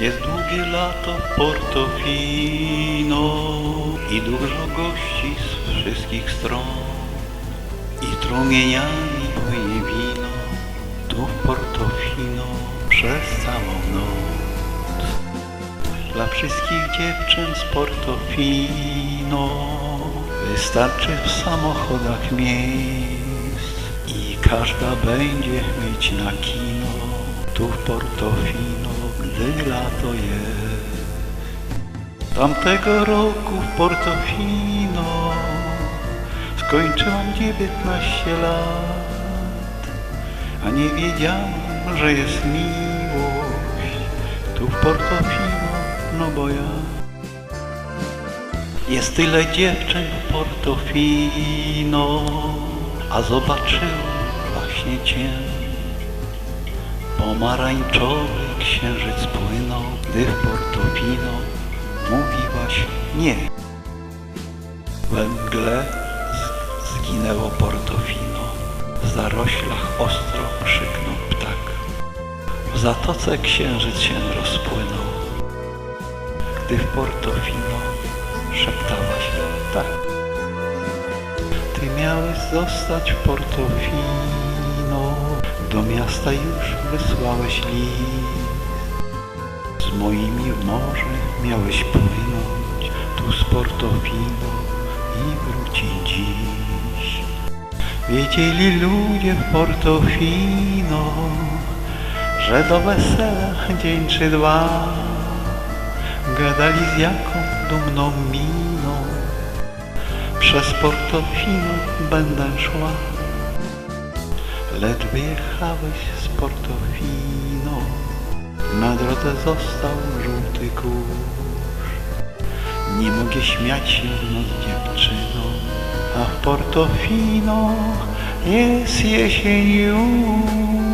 Jest długie lato Portofino i dużo gości z wszystkich stron i strumieniami płynie wino tu w Portofino przez całą noc. Dla wszystkich dziewczyn z Portofino wystarczy w samochodach miejsc i każda będzie mieć na kino tu w Portofino, gdy lato jest. Tamtego roku w Portofino skończyłam 19 lat, a nie wiedziałam, że jest miłość tu w Portofino, no bo ja. Jest tyle dziewczyn w Portofino, a zobaczyłem właśnie Cię. Pomarańczowy księżyc płynął, gdy w Portofino mówiłaś nie. We mgle zginęło Portofino, w zaroślach ostro krzyknął ptak. W zatoce księżyc się rozpłynął, gdy w Portofino szeptałaś tak. Ty miałeś zostać w Portofino, do miasta już wysłałeś list. Z moimi w morze miałeś płynąć, tu z Portofino i wrócić dziś. Wiedzieli ludzie w Portofino, że do wesela dzień czy dwa gadali z jaką dumną miną. Przez Portofino będę szła, lecz wyjechałeś z Portofino. Drodze został żółty kurz. Nie mogę śmiać się w noc dziewczyną, a w Portofino jest jesień już.